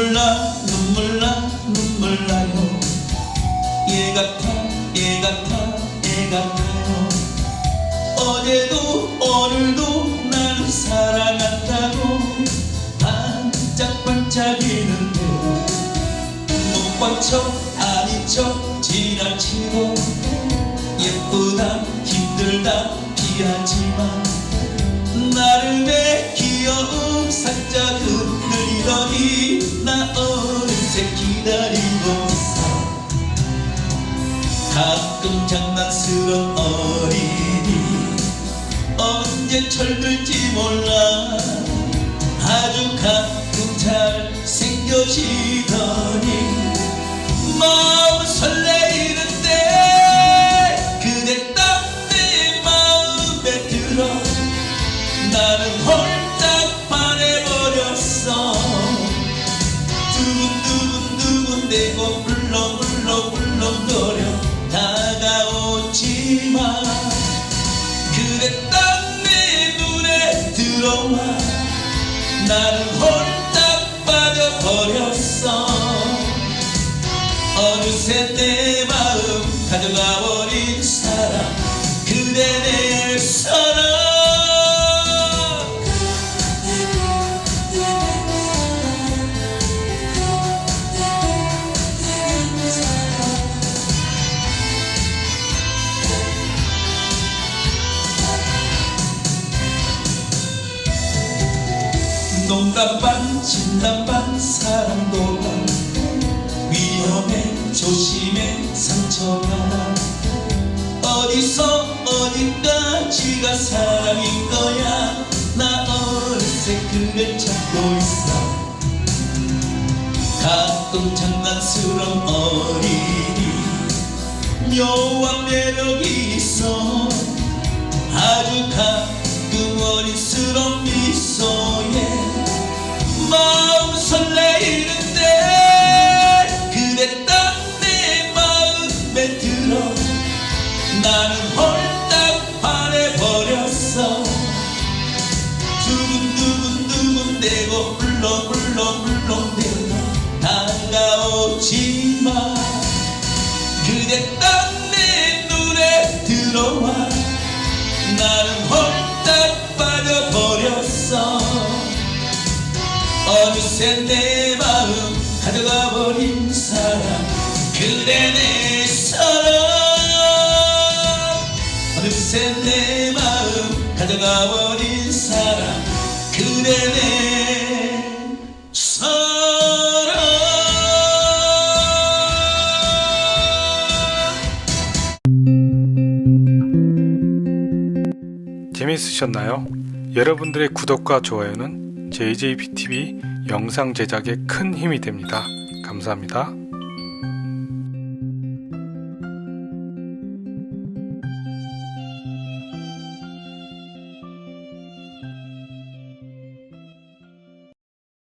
눈물 나 눈물 나 눈물 나요. 얘 같아 얘 같아 얘 같아요. 어제도 오늘도 날 사랑한다고 반짝반짝이는데 못본 척 아닌 척 지나치고 예쁘다 힘들다 피하지만 기다리고 가끔 장난스러운 어린이. 언제 철들지 몰라. 아주 가끔 잘 생겨지더니 마음 설레이는데 그대 딱내 마음에 들어 나는 홀딱 반해버렸어. 두근두근두근 대고 불렁불렁 불렁거려 다가오지마. 그대 딱내 눈에 들어와 나는 홀딱 빠져버렸어. 어느새 내 마음 가져가 버린 사람 그대 내사 농담 반 진담 반 사랑도 반 위험해 조심해 상처가 나. 어디서 어디까지가 사랑인 거야? 나 어느새 그를 찾고 있어. 가끔 장난스러운 어린이. 묘한 매력이 있어 어느새 내 마음 가져가 버린 사람 그대 내 사랑 어느새 내 마음 가져가 버린 사람 그대 내 사랑 재밌으셨나요? 여러분들의 구독과 좋아요는 JJBTV 영상 제작에 큰 힘이 됩니다. 감사합니다.